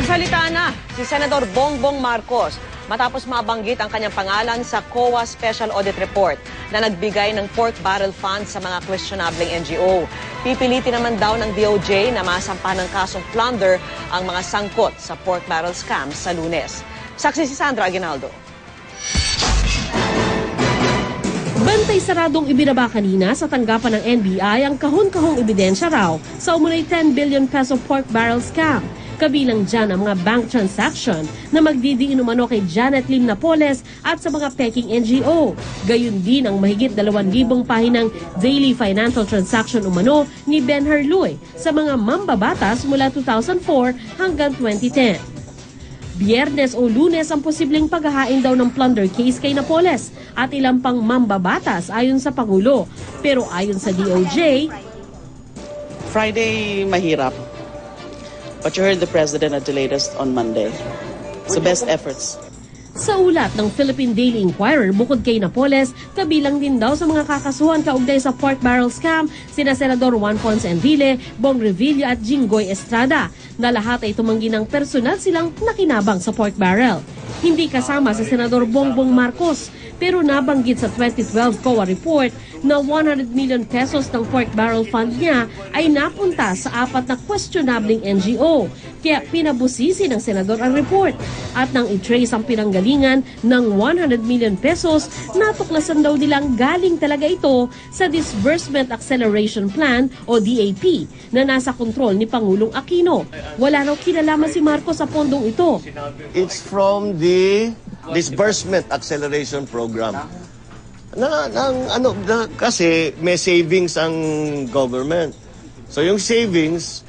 Nagsalita na si Senador Bongbong Marcos matapos mabanggit ang kanyang pangalan sa COA Special Audit Report na nagbigay ng pork barrel fund sa mga questionabling NGO. Pipilitin naman daw ng DOJ na masampa ng kasong plunder ang mga sangkot sa pork barrel scam sa lunes. Saksi si Sandra Aguinaldo. Bantay saradong ibinaba kanina sa tanggapan ng NBI ang kahon-kahong ebidensya raw sa umunay 10 billion peso pork barrel scam. Kabilang dyan ang mga bank transaction na magdidiin umano kay Janet Lim Napoles at sa mga peking NGO. Gayun din ang mahigit 2,000 pahinang daily financial transaction umano ni Ben Herluy sa mga mambabatas mula 2004 hanggang 2010. Biyernes o lunes ang posibleng paghahain daw ng plunder case kay Napoles at ilang pang mambabatas ayon sa Pangulo. Pero ayon sa DOJ, Friday, mahirap. But you heard the president at the latest on Monday. So best efforts. Sa ulat ng Philippine Daily Inquirer, bukod kay Napoles, kabilang din daw sa mga kakasuhan kaugnay sa pork barrel scam, sina Senador Juan Ponce Enrile, Bong Revilla at Jinggoy Estrada, na lahat ay tumanggi ng personal silang nakinabang sa pork barrel. Hindi kasama si Senador Bongbong Marcos, pero nabanggit sa 2012 COA report na 100 million pesos ng pork barrel fund niya ay napunta sa apat na questionabling NGO. Kaya pinabusisi ng senador ang report. At nang i-trace ang pinanggalingan ng 100 million pesos, natuklasan daw nilang galing talaga ito sa Disbursement Acceleration Plan o DAP na nasa kontrol ni Pangulong Aquino. Wala raw kinalaman si Marcos sa pondong ito. It's from the disbursement acceleration program. Na, ng, ano, na, kasi may savings ang government. So yung savings,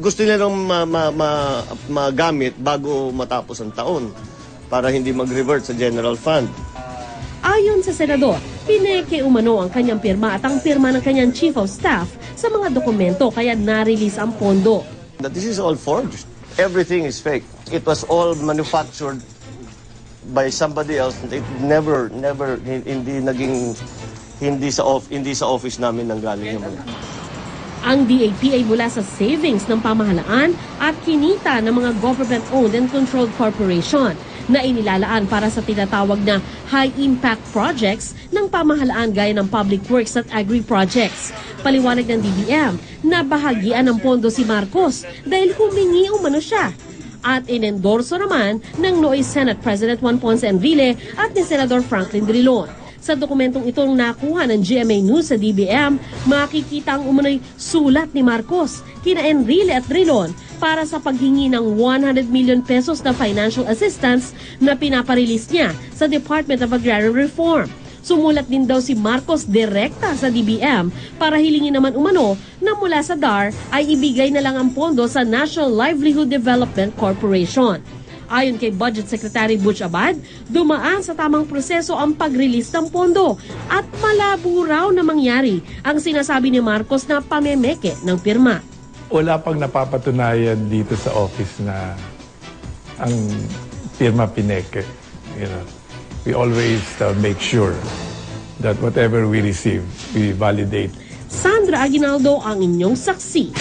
gusto nila nang ma, ma, ma, magamit bago matapos ang taon para hindi mag-revert sa general fund. Ayon sa senador, pineke umano ang kanyang pirma at ang pirma ng kanyang chief of staff sa mga dokumento kaya na-release ang pondo. That this is all forged. Everything is fake. It was all manufactured by somebody else. It never, never, hin- hindi naging, hindi sa, off, hindi sa office namin nanggaling yung mga. Ang DAP ay mula sa savings ng pamahalaan at kinita ng mga government-owned and controlled corporation na inilalaan para sa tinatawag na high-impact projects ng pamahalaan gaya ng public works at agri-projects. Paliwanag ng DBM na bahagian ng pondo si Marcos dahil humingi umano siya at inendorso naman ng Nooy Senate President Juan Ponce Enrile at ni Senador Franklin Drilon. Sa dokumentong itong nakuha ng GMA News sa DBM, makikita ang umano'y sulat ni Marcos, kina Enrile at Drilon para sa paghingi ng 100 million pesos na financial assistance na pinaparilis niya sa Department of Agrarian Reform. Sumulat din daw si Marcos direkta sa DBM para hilingin naman umano na mula sa DAR ay ibigay na lang ang pondo sa National Livelihood Development Corporation. Ayon kay Budget Secretary Butch Abad, dumaan sa tamang proseso ang pag-release ng pondo at malabo raw na mangyari ang sinasabi ni Marcos na pamemeke ng pirma. wala pang napapatunayan dito sa office na ang firma Pineke. You know, we always uh, make sure that whatever we receive, we validate Sandra Aguinaldo ang inyong saksi.